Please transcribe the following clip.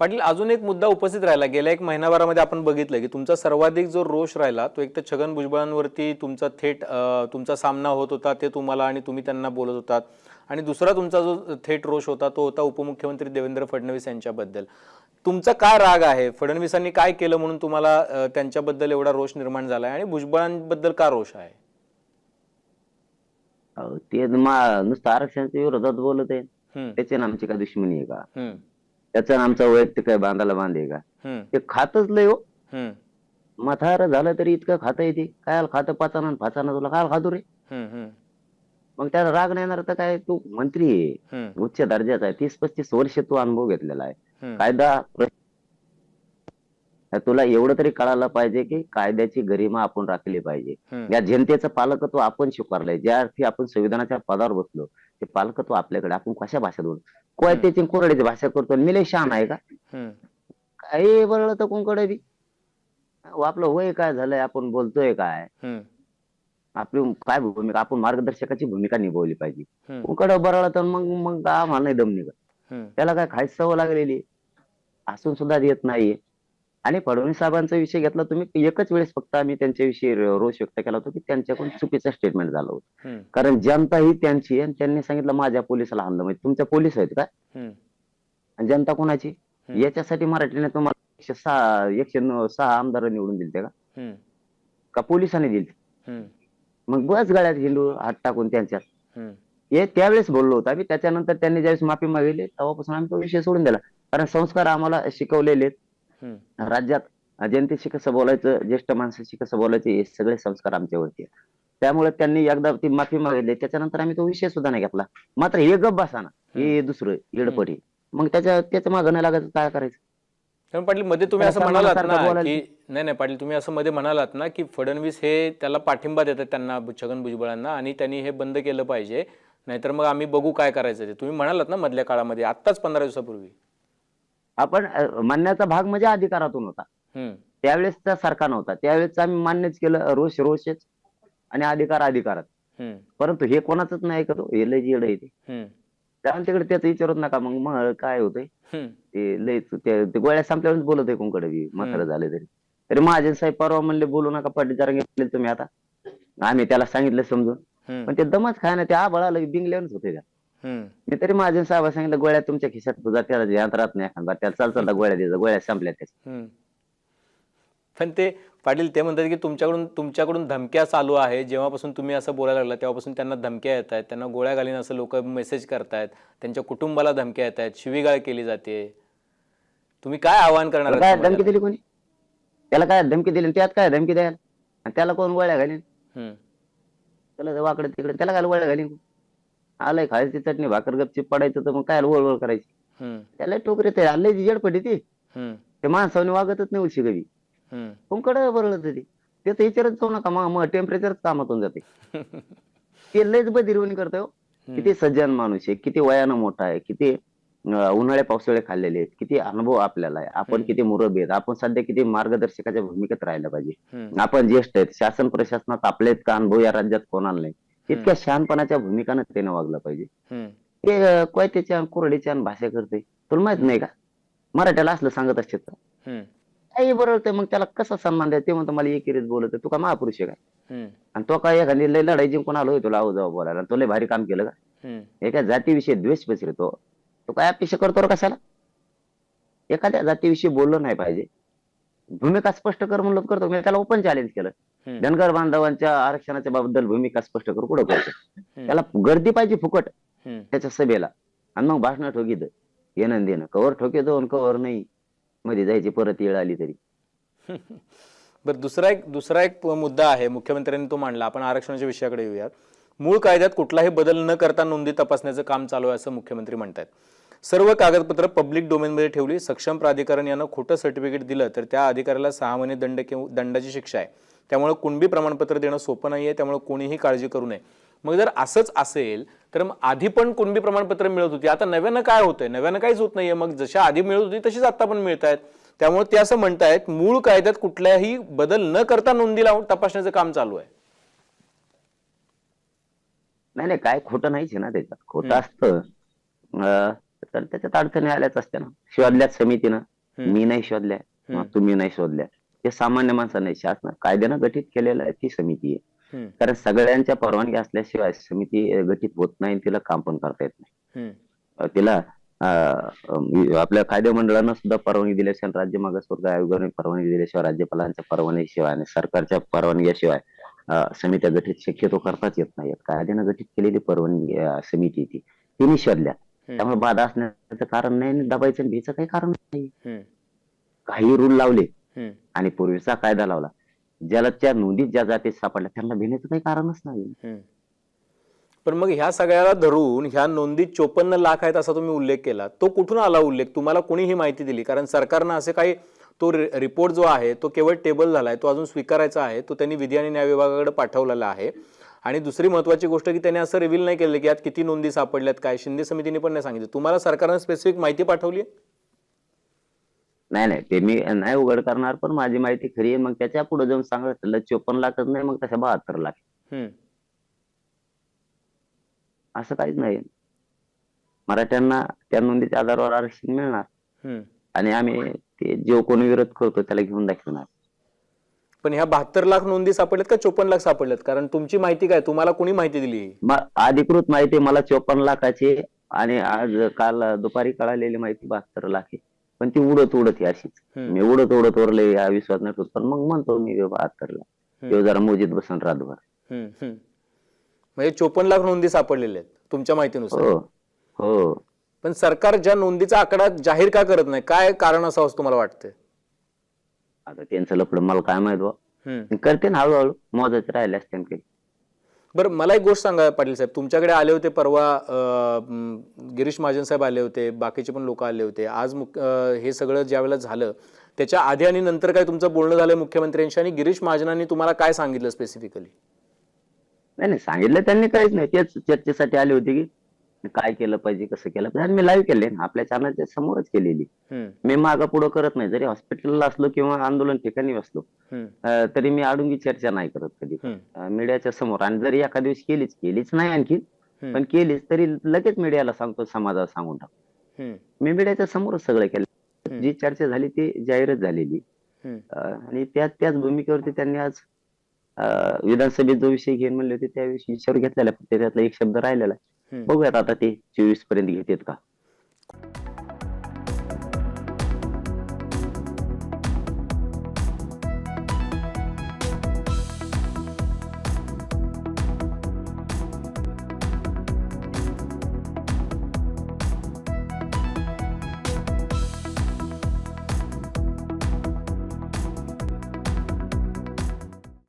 पाटील अजून एक मुद्दा उपस्थित राहिला. गेल्या एक महिनाभरामध्ये आपण बघितलं की तुमचा सर्वाधिक जो रोष राहिला तो एक तर छगन भुजबळांवरती तुमचा थेट तुमचा सामना होत होता ते तुम्हाला आणि तुम्ही त्यांना बोलत होतात. आणि दुसरा तुमचा जो थेट रोष होता तो होता उपमुख्यमंत्री देवेंद्र फडणवीस यांच्याबद्दल. तुमचा काय राग आहे? फडणवीसांनी काय केलं म्हणून तुम्हाला त्यांच्याबद्दल एवढा रोष निर्माण झालाय? आणि भुजबळांबद्दल का रोष आहे? ते नुसतं आरक्षणाच्या विरोधात बोलत आहे. त्याचे ना आमची काय दुश्मनी आहे का? त्याचा आमचा वैयक्तिक काय बांधायला बांध का? ते खातच लय हो. मथार झालं तरी इतकं खाता येते. काय खातं पाचाना फाचाना तुला काय खातो रे? मग त्याला राग नाही येणार तर काय? तू मंत्री आहे. उच्च दर्जाचा आहे. तीस पस्तीस वर्ष तू अनुभव घेतलेला आहे. कायदा तुला एवढं तरी कळायला पाहिजे की कायद्याची गरिमा आपण राखली पाहिजे. या जनतेचं पालकत्व आपण स्वीकारलंय. ज्या अर्थी आपण संविधानाच्या पदावर बसलो. ते पालकत्व आपल्याकडे आपण कशा भाषेत बोलतो कोयत्याची कोरड्याची भाषा करतो आणि मिले शान आहे का? काही बरं तर कोणकडे बी. आपलं वय काय झालंय आपण बोलतोय काय? आपली काय भूमिका आपण मार्गदर्शकाची भूमिका निभावली पाहिजे. कोणकडे बरळलं तर मग मग आम्हाला नाही दम निघत. त्याला काय खायची सवय लागलेली. असून सुद्धा देत नाहीये. आणि फडणवीस साहेबांचा विषय घेतला तुम्ही एकच वेळेस फक्त आम्ही त्यांच्याविषयी रोष व्यक्त केला होता की त्यांच्याकडून चुकीचं स्टेटमेंट झालं होतं. कारण जनता ही त्यांची आणि त्यांनी सांगितलं माझ्या पोलिसाला हाणलं. म्हणजे तुमच्या पोलीस आहेत का? आणि जनता कोणाची. याच्यासाठी मराठीने तुम्हाला एकशे सहा एकशे सहा आमदार निवडून दिलते का? का पोलिसांनी दिलते मग बस गळ्यात हिंडू हात टाकून त्यांच्यात. हे त्यावेळेस बोललो होतो आम्ही. त्याच्यानंतर त्यांनी ज्यावेळेस माफी मागितली तेव्हापासून आम्ही तो विषय सोडून दिला. कारण संस्कार आम्हाला शिकवलेले. राज्यात जनतेशी कसं बोलायचं ज्येष्ठ माणसाशी कसं बोलायचं हे सगळे संस्कार आमच्यावरती. त्यामुळे त्यांनी एकदा ती माफी मागितली त्याच्यानंतर आम्ही तो विषय सुद्धा नाही घेतला. मात्र हे गप बसाना हे दुसरं येडपडी. मग त्याच्या त्याच्या मागं नाही लागायचं काय करायचं? कारण पाटील मध्ये तुम्ही असं म्हणालात ना की नाही नाही पाटील तुम्ही असं मध्ये म्हणालात ना की फडणवीस हे त्याला पाठिंबा देतात त्यांना छगन भुजबळांना आणि त्यांनी हे बंद केलं पाहिजे. नाहीतर मग आम्ही बघू काय करायचं ते. तुम्ही म्हणालात ना मधल्या काळामध्ये आत्ताच पंधरा दिवसापूर्वी. आपण अं, म्हणण्याचा भाग म्हणजे अधिकारातून होता. त्यावेळेसचा सारखा नव्हता त्यावेळेस आम्ही मान्यच केलं रोष रोषच आणि अधिकार अधिकारात. परंतु हे कोणाच नाही ऐकत हो. हे लय येड आहे ते. हम्म, त्यामुळे तिकडे त्याचं विचारत नका. मग मग काय होतंय? ते लय ते गोळ्या संपल्यावर बोलत आहे कोणकडे बी. म्हातारं झाले तरी. तरी महाजन साहेब परवा म्हणले बोलू नका घेतले तुम्ही आता. आम्ही त्याला सांगितलं समजून. पण ते दमच खाय ना ते आबळाला बिंगल्यावरच होते त्या. हम्म, मी तरी महाजन साहेब सांगितलं गोळ्या तुमच्या खिशात तुझा त्याला ध्यान राहत नाही एखादा त्याला चाल चालता गोळ्या द्यायचा गोळ्या संपल्या त्याच्या. हम्म. पण ते पाटील ते म्हणतात की तुमच्याकडून तुमच्याकडून धमक्या चालू आहे जेव्हापासून तुम्ही असं बोलायला लागला तेव्हापासून त्यांना धमक्या येत आहेत. त्यांना गोळ्या घालीन असं लोक मेसेज करतायत त्यांच्या कुटुंबाला धमक्या येत आहेत. शिवीगाळ केली जाते. तुम्ही काय आवाहन करणार त्याला आहात काय धमकी समाजाला? दिली कोणी? त्याला काय धमकी दिली? आणि त्यात काय धमकी द्यायला? आणि त्याला कोण गोळ्या घालीन? हम्म, त्याला वाकडे तिकडे त्याला काय गोळ्या घालीन? आलंय खायची चटणी भाकर गपची पडायचं तर मग काय वळवळ करायची? त्याला टोकरे ते आलंय जडपडी ती. ते माणसाने वागतच नाही उशी कधी हम्म. तुमकडे बरळत ते? त्याचं विचारच जाऊ नका मग मग टेम्परेचर कामातून जाते. ते लयच बदिरवणी करतोय हो. किती सज्जन माणूस आहे किती वयानं मोठा आहे किती उन्हाळे पावसाळे खाल्लेले आहेत किती अनुभव आपल्याला आहे. आपण. किती मुरबी आहेत आपण सध्या किती मार्गदर्शकाच्या भूमिकेत राहायला पाहिजे. आपण ज्येष्ठ आहेत शासन प्रशासनात आपले इतका अनुभव या राज्यात कोणाला नाही? इतक्या शहाणपणाच्या भूमिकानं त्यानं वागलं पाहिजे. ते कोयत्याच्या कोरडीच्या भाषा करते. तुला माहीत नाही का? मराठ्याला असलं सांगत असते काही बरोबर मग त्याला कसा सन्मान द्यायचा? ते म्हणतो मला एकेरीत बोलत तू का महापुरुष आहे का? हम्म, आणि तो काय एखादी लय लढाई जिंकून आलो तुला आहो जाऊ बोलायला तो लय भारी काम केलं का? एका जातीविषयी द्वेष पसरतो? तो काय अपेक्षा करतो रे कशाला? एखाद्या जातीविषयी बोललं नाही पाहिजे. भूमिका स्पष्ट कर म्हणलं करतो. मी त्याला ओपन चॅलेंज केलं. धनगर बांधवांच्या आरक्षणाच्या बाबद्दल भूमिका स्पष्ट कर कुठं करतो त्याला गर्दी पाहिजे फुकट. त्याच्या सभेला. आणि मग भाषण ठोकीत येणं देणं. कवर ठोकेतो आणि कवर नाही. मध्ये जायची परत येळ आली तरी. बरं दुसरा एक दुसरा एक मुद्दा आहे मुख्यमंत्र्यांनी तो मांडला. आपण आरक्षणाच्या विषयाकडे येऊयात. मूळ कायद्यात कुठलाही बदल न करता नोंदी तपासण्याचं काम चालू आहे असं मुख्यमंत्री म्हणतात सर्व कागदपत्र पब्लिक डोमेनमध्ये ठेवली. सक्षम प्राधिकरण यानं खोटं सर्टिफिकेट दिलं तर त्या अधिकाऱ्याला सहा महिने दंड किंवा दंडाची शिक्षा आहे. त्यामुळे कुणबी प्रमाणपत्र देणं सोपं नाही आहे त्यामुळे कोणीही काळजी करू नये. मग जर असंच असेल तर मग आधी पण कुणबी प्रमाणपत्र मिळत होती. आता नव्यानं काय होतंय? नव्यानं काहीच होत नाहीये. मग जशा आधी मिळत होती तशीच आता पण मिळत आहेत त्यामुळे ते असं म्हणतायत मूळ कायद्यात कुठल्याही बदल न करता नोंदी लावून तपासण्याचं काम चालू आहे. नाही नाही काय खोटं नाहीच आहे ना त्याच्यात. खोटं असतं. तर त्याच्यात अडचणी आल्याच असत्या ना. शोधल्यात समितीनं. मी नाही शोधल्या. तुम्ही नाही शोधल्या. ते सामान्य माणसं नाही शासन कायद्यानं गठीत केलेलं आहे ती समिती आहे. कारण सगळ्यांच्या परवानगी असल्याशिवाय समिती गठीत होत नाही आणि तिला काम पण करता येत नाही. तिला आपल्या कायदे मंडळानं सुद्धा परवानगी दिल्याशिवाय राज्य मागासवर्ग आयोगाने परवानगी दिल्याशिवाय राज्यपालांच्या परवानगीशिवाय आणि सरकारच्या परवानगीशिवाय समित्या गठीत शक्यतो करताच येत नाही. कायद्यानं गठीत केलेली परवानगी समिती ती. तिने शोधल्या. त्यामुळे बाधा असण्याचं कारण नाही आणि दबायचं आणि भीचं काही कारण नाही. काही रूल लावले. आणि पूर्वीचा कायदा लावला. ज्याला त्या नोंदीत ज्या जातीत सापडल्या त्यांना भिण्याचं काही कारणच नाही. पण मग ह्या सगळ्याला धरून ह्या नोंदीत चोपन्न लाख आहेत असा तुम्ही उल्लेख केला. तो कुठून आला उल्लेख? तुम्हाला कोणी ही माहिती दिली? कारण सरकारनं असे काही तो रिपोर्ट जो आहे तो केवळ टेबल झालाय तो अजून स्वीकारायचा आहे तो त्यांनी विधी आणि न्याय विभागाकडे पाठवलेला आहे. आणि दुसरी महत्वाची गोष्ट की त्यांनी असं रिव्हील नाही केलं की यात किती नोंदी सापडल्यात काय शिंदे समितीने पण नाही सांगितलं. तुम्हाला सरकारनं स्पेसिफिक माहिती पाठवली नाही नाही. ते मी नाही उघड करणार पण माझी माहिती खरी आहे. मग त्याच्या पुढे जाऊन सांगत त्याला चोपन्न लाखच नाही मग तशा बहात्तर लाख. असं काहीच नाही. मराठ्यांना त्या नोंदीच्या आधारावर आरक्षण मिळणार. आणि आम्ही ते जो कोणी विरोध करतो त्याला घेऊन दाखवणार. पण ह्या बहात्तर लाख नोंदी सापडल्यात का चोपन्न लाख सापडल्यात? कारण तुमची माहिती काय? तुम्हाला कोणी माहिती दिली? अधिकृत माहिती मला चोपन्न लाखाची आणि आज काल दुपारी कळालेली माहिती बहात्तर लाख आहे. पण ती उडत उडत आहे अशीच. हम्म. मी उडत उडत ओरले या विश्वास ठेवत पण मग म्हणतो मी बहात्तर लाख. तो जरा मोजीत बसन रातभर. हम्म, हम्म. म्हणजे चोपन्न लाख नोंदी सापडलेल्या आहेत तुमच्या माहितीनुसार. हो हो. पण सरकार ज्या नोंदीचा आकडा जाहीर का करत नाही? काय कारण असावं असं तुम्हाला वाटतंय? आता त्यांचं लफडं मला काय माहीत बा हम्म. करते ना हळूहळू मोजायचे राहिले असते बरं मला एक गोष्ट सांगा पाटील साहेब. तुमच्याकडे आले होते परवा अं, म, गिरीश महाजन साहेब आले होते बाकीचे पण लोक आले होते. आज अं, हे सगळं ज्यावेळेला झालं त्याच्या आधी आणि नंतर काय तुमचं बोलणं झालं मुख्यमंत्र्यांशी? आणि गिरीश महाजनांनी तुम्हाला काय सांगितलं स्पेसिफिकली नाही नाही सांगितलं त्यांनी काहीच नाही. तेच चर्चेसाठी आले होते की काय केलं पाहिजे कसं केलं पाहिजे आणि मी लाईव्ह केले ना. आपल्या चॅनलच्या समोरच केलेली मी मागं पुढं करत नाही. जरी हॉस्पिटलला असलो किंवा आंदोलन ठिकाणी असलो तरी मी अडुंगी चर्चा नाही करत कधी. मीडियाच्या समोर. आणि जरी एका दिवशी केलीच केलीच नाही आणखी पण केलीच तरी लगेच मीडियाला सांगतो समाजाला सांगून टाक मी मीडियाच्या समोरच सगळं केलं. जी चर्चा झाली ती जाहीरच झालेली आणि त्याच त्याच भूमिकेवरती त्यांनी आज विधानसभेत जो विषय घेऊन म्हणले होते त्या विषयावर घेतलेला फक्त त्यातला एक शब्द राहिलेला आहे. बघूयात आता ते चोवीसपर्यंत घेतात का?